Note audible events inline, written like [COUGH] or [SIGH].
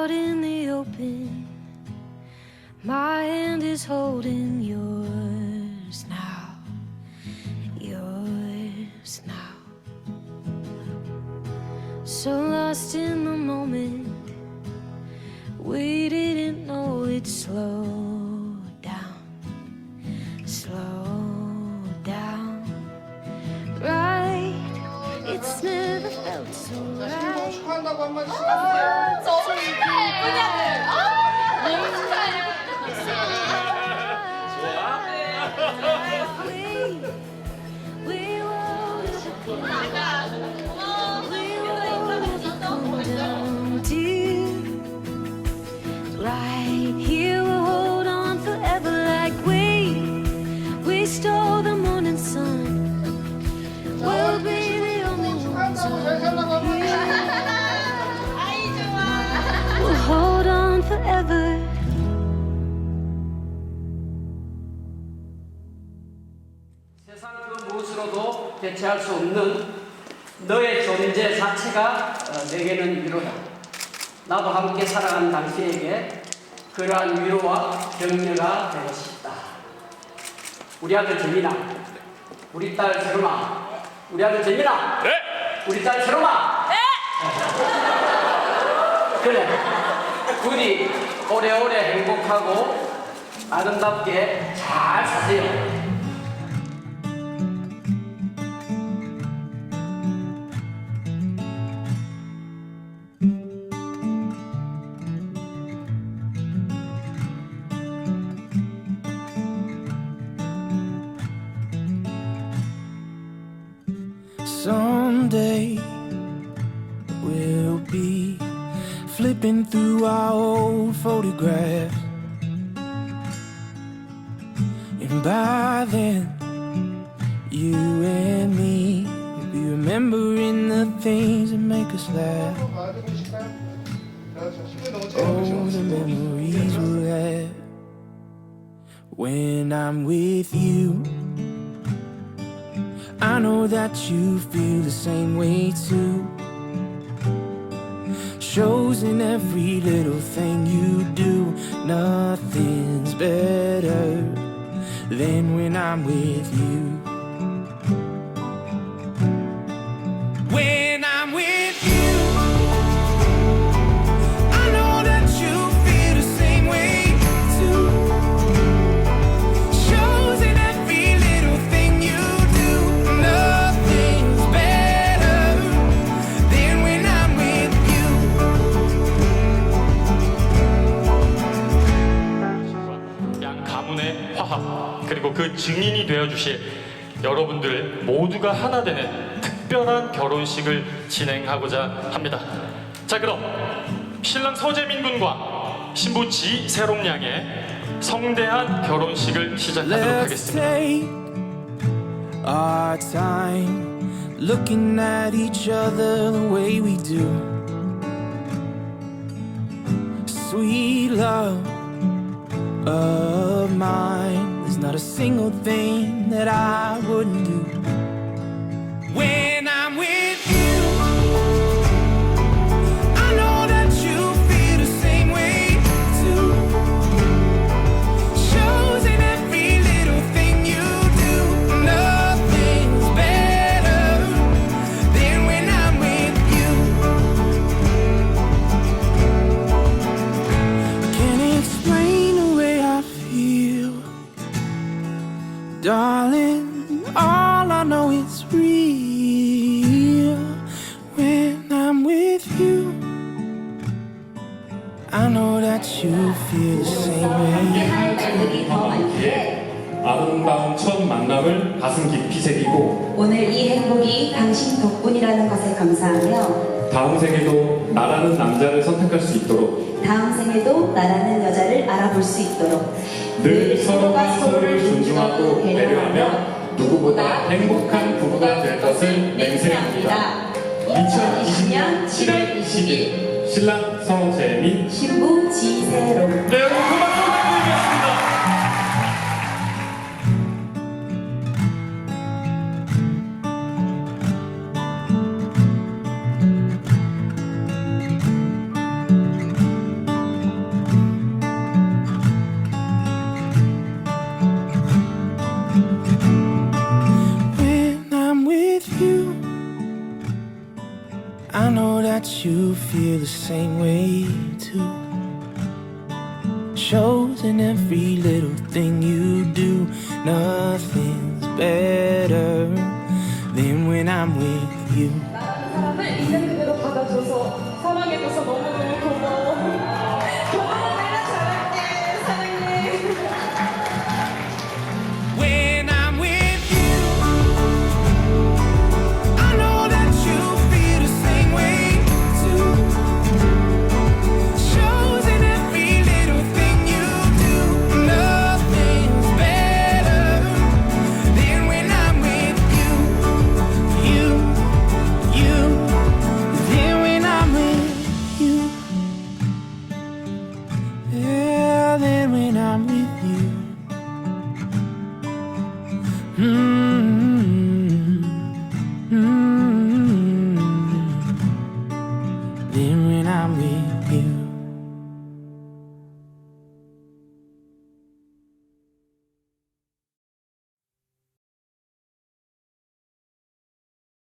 out in the open. My hand is holding yours now. Yours now. So lost in the moment, we didn't know it'd slow down. Slow down. Right? It's never felt so right. 대체할 수 없는 너의 존재 자체가 어, 내게는 위로다. 나도 함께 살아간 당신에게 그러한 위로와 격려가 되고 싶다. 우리 아들 재민아, 우리 딸 세롬아, 우리 아들 재민아, 네. 우리 딸 세롬아. [LAUGHS] 그래, 부디 오래오래 행복하고 아름답게 잘 사세요. Someday we'll be flipping through our old photographs. And by then, you and me will be remembering the things that make us laugh. Oh, the memories we'll have when I'm with you. I know that you feel the same way too. Shows in every little thing you do. Nothing's better than when I'm with you. 화합 그리고 그 증인이 되어 주실 여러분들 모두가 하나 되는 특별한 결혼식을 진행하고자 합니다. 자 그럼 신랑 서재민 군과 신부 지세롬 양의 성대한 결혼식을 시작하도록 하겠습니다. take our time looking at each other the way we do. Sweet love of mine, there's not a single thing that I wouldn't do. When I'm with darling. All I know is real when I'm with you. I know that you feel the same way. 아름다운 첫 만남을 가슴 깊이 새기고 오늘 이 행복이 당신 덕분이라는 것에 감사하며 다음 생에도 나라는 남자를 선택할 수 있도록 다음 생에도 나라는 여자를 알아볼 수 있도록 늘 서로가 서로를 존중하고 배려하며 누구보다 행복한 부부가 될 것을 맹세합니다. 2020년 7월 20일 신랑 서재민. 신부 지세로 that you feel the same way too. Shows in every little thing you do. Nothing's better than when I'm with you. 사랑해줘서 너무너무 고마워.